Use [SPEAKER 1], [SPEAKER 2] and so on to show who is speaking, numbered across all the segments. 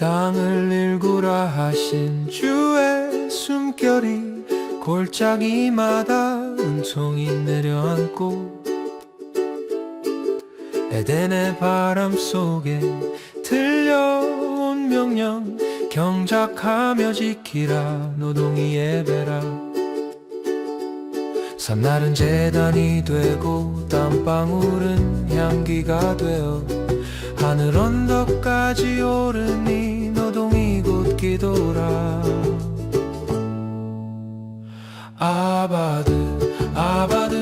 [SPEAKER 1] 땅을 일구라 하신 주의 숨결이 골짜기마다 은총이 내려앉고 에덴의 바람 속에 들려온 명령 경작하며 지키라 노동이 예배라. 산날은 재단이 되고 땀방울은 향기가 되어 하늘 언덕까지 오르니 기도라 아바드 아바드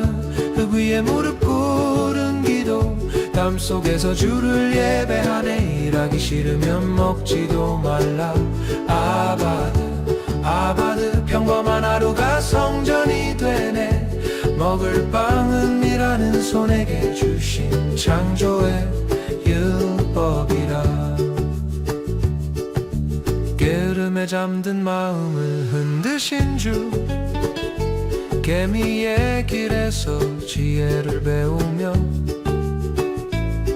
[SPEAKER 1] 흙 위에 무릎 꿇은 기도. 땀 속에서 주를 예배하네. 일하기 싫으면 먹지도 말라. 아바드 아바드 평범한 하루가 성전이 되네. 먹을 빵은 일하는 손에게 주신 창조의 율 잠든 마음을 흔드신 주 개미의 길에서 지혜를 배우며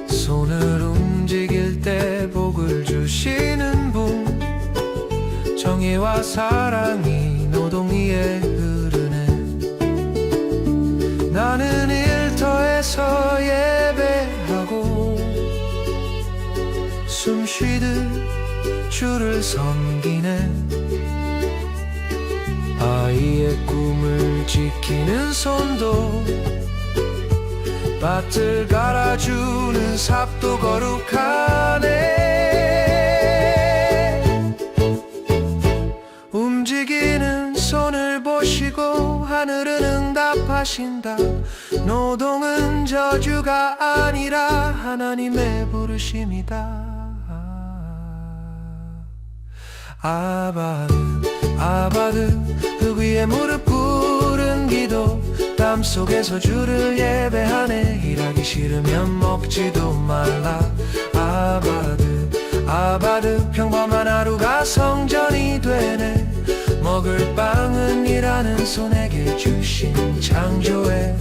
[SPEAKER 1] 손을 움직일 때 복을 주시는 분 정의와 사랑이 노동 위에 흐르네. 나는 일터에서 예배하고 숨 쉬듯 주를 섬기네 아이의 꿈을 지키는 손도 밭을 갈아주는 삽도 거룩하네. 움직이는 손을 보시고 하늘은 응답하신다. 노동은 저주가 아니라 하나님의 부르심이다 아바드 아바드 흙 위에 무릎 꿇은 기도. 땀 속에서 주를 예배하네. 일하기 싫으면 먹지도 말라. 아바드 아바드 평범한 하루가 성전이 되네. 먹을 빵은 일하는 손에게 주신 창조의